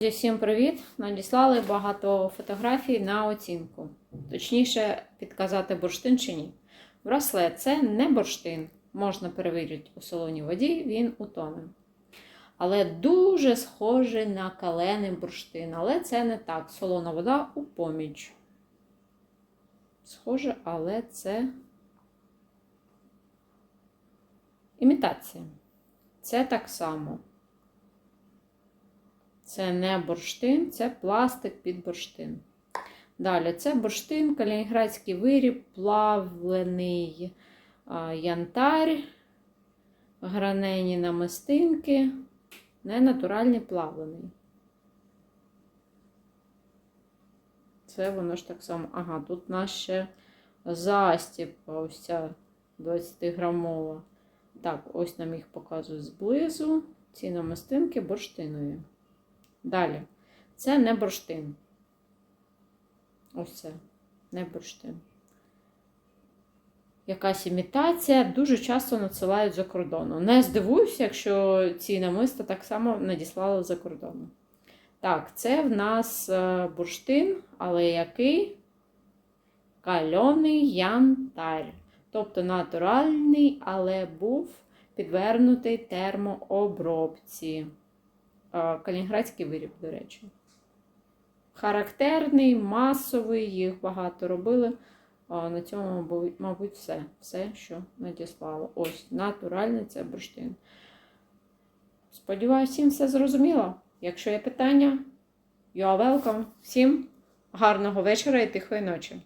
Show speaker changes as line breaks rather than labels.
Всім привіт! Надіслали багато фотографій на оцінку. Точніше, підказати бурштин чи ні. Браслет це не бурштин. Можна перевірити у солоній воді, він утоне. Але дуже схожий на калений бурштин. Але це не так. Солона вода у поміч. Схоже, але це імітація. Це так само. Це не бурштин, це пластик під бурштин. Далі, це бурштин, калінінградський виріб, плавлений янтар, гранені намистинки, не натуральний плавлений. Це воно ж так само. Ага, тут у нас ще застіпка, ось ця 20-грамова. Так, ось нам їх показують зблизу. Ці намистинки бурштинові. Далі. Це не бурштин. Ось це. Не бурштин. Якась імітація дуже часто надсилають за кордону. Не здивуюся, якщо ці намиста так само надіслали за кордону. Так, це в нас е, бурштин, але який? Кальоний янтар. Тобто натуральний, але був підвернутий термообробці. Е, Калінінградський виріб, до речі. Характерний, масовий, їх багато робили. На цьому, мабуть- все. Все, що надіслало. Ось, натуральний це бурштин. Сподіваюсь, всім все зрозуміло. Якщо є питання, you are welcome. Всім гарного вечора і тихої ночі.